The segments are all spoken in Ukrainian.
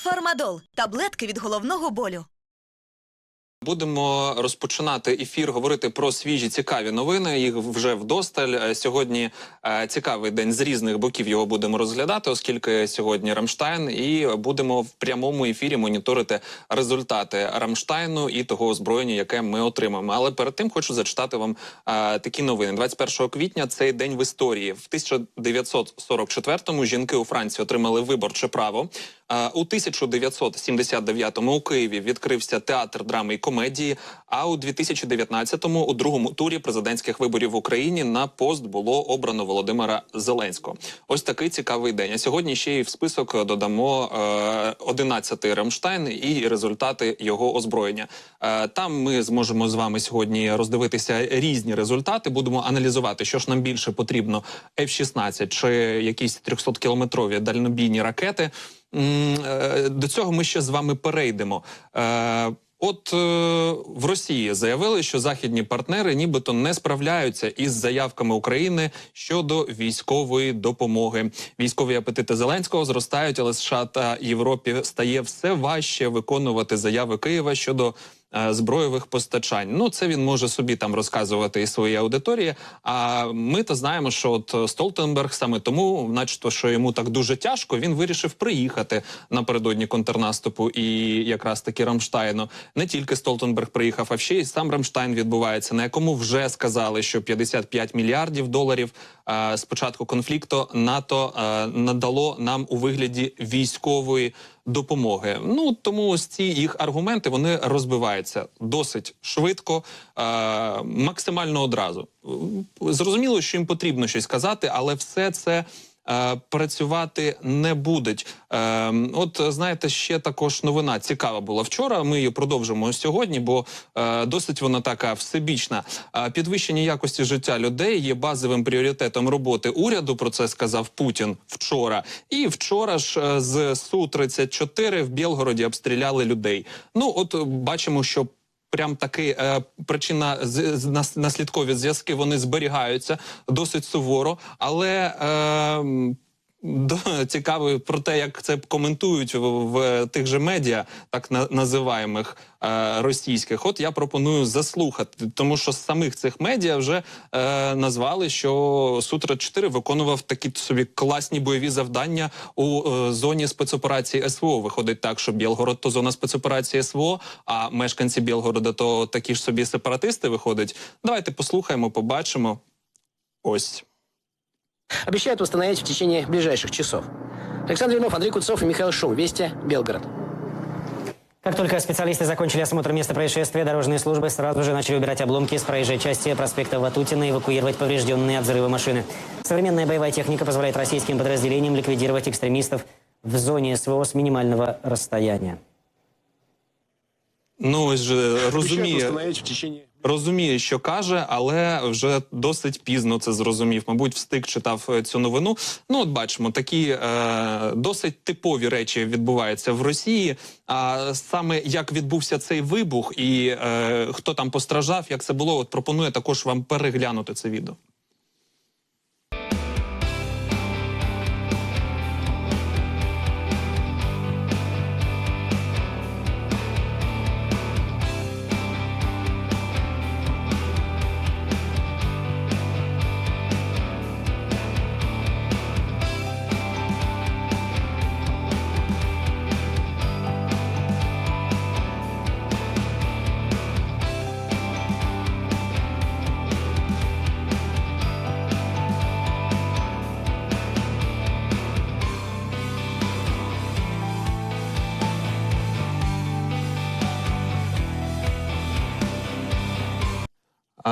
Фармадол таблетки від головного болю. Будемо розпочинати ефір, говорити про свіжі цікаві новини. Їх вже вдосталь. Е, Сьогодні е, цікавий день з різних боків його будемо розглядати, оскільки сьогодні Рамштайн, і будемо в прямому ефірі моніторити результати Рамштайну і того озброєння, яке ми отримаємо. Але перед тим хочу зачитати вам е, такі новини. 21 квітня цей день в історії. В 1944-му жінки у Франції отримали виборче право. Е, У 1979-му у Києві відкрився театр драми і комедії. А у 2019-му у другому турі президентських виборів в Україні на пост було обрано Володимира Зеленського. Ось такий цікавий день. А сьогодні ще й в список додамо е, 11-й Рамштайн і результати його озброєння. Е, Там ми зможемо з вами сьогодні роздивитися різні результати. Будемо аналізувати, що ж нам більше потрібно: F-16 чи якісь 300-кілометрові дальнобійні ракети. Е, До цього ми ще з вами перейдемо. Е, От е, в Росії заявили, що західні партнери нібито не справляються із заявками України щодо військової допомоги. Військові апетити Зеленського зростають, але США та Європі стає все важче виконувати заяви Києва щодо е, зброєвих постачань. Ну це він може собі там розказувати і своїй аудиторії. А ми то знаємо, що от е, Столтенберг саме тому, начебто, що йому так дуже тяжко, він вирішив приїхати напередодні контрнаступу і якраз таки Рамштайну. Не тільки Столтенберг приїхав, а ще й сам Рамштайн відбувається, на якому вже сказали, що 55 мільярдів доларів е, з початку конфлікту НАТО е, надало нам у вигляді військової допомоги. Ну тому ось ці їх аргументи вони розбиваються досить швидко, е, максимально одразу. Зрозуміло, що їм потрібно щось казати, але все це. Е, Працювати не будуть. Е, от знаєте, ще також новина цікава була вчора. Ми її продовжимо сьогодні, бо е, досить вона така всебічна. Підвищення якості життя людей є базовим пріоритетом роботи уряду. Про це сказав Путін вчора. І вчора ж з су 34 в Білгороді обстріляли людей. Ну от бачимо, що прям таки е, причина з, з нас- наслідкові зв'язки вони зберігаються досить суворо, але. Е, цікаво про те, як це коментують в, в тих же медіа, так на, називаємих е, російських. От я пропоную заслухати, тому що з самих цих медіа вже е, назвали, що Су 4 виконував такі собі класні бойові завдання у е, зоні спецоперації СВО. Виходить так, що Білгород то зона спецоперації СВО, а мешканці Білгорода то такі ж собі сепаратисти виходять. Давайте послухаємо, побачимо. Ось. Обещают установить в течение ближайших часов. Александр Иванов, Андрей Куцов и Михаил Шум. Вести, Белгород. Как только специалисты закончили осмотр места происшествия, дорожные службы сразу же начали убирать обломки с проезжей части проспекта Ватутина и эвакуировать поврежденные от взрыва машины. Современная боевая техника позволяет российским подразделениям ликвидировать экстремистов в зоне СВО с минимального расстояния. Ну ось же розуміє. Розуміє, що каже, але вже досить пізно це зрозумів. Мабуть, встиг читав е, цю новину. Ну, от бачимо, такі е, досить типові речі відбуваються в Росії. А саме як відбувся цей вибух і е, хто там постраждав, як це було, от пропоную також вам переглянути це відео.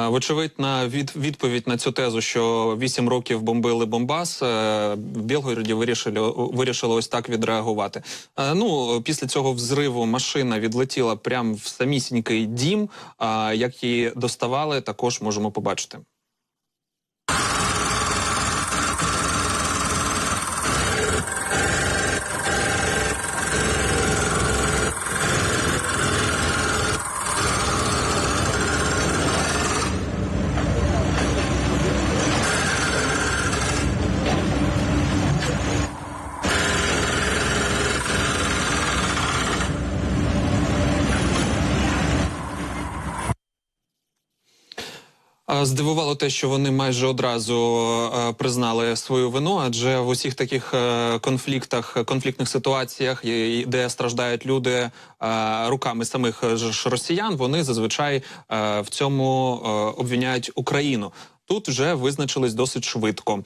Вочевидь, на від, відповідь на цю тезу, що 8 років бомбили Бомбас, е, в Білгороді вирішили, вирішили ось так відреагувати. Е, Ну, після цього взриву машина відлетіла прямо в самісінький дім. Як її доставали, також можемо побачити. Здивувало те, що вони майже одразу е, признали свою вину, адже в усіх таких е, конфліктах, конфліктних ситуаціях, де страждають люди е, руками самих ж росіян, вони зазвичай в цьому обвиняють Україну. Тут вже визначились досить швидко.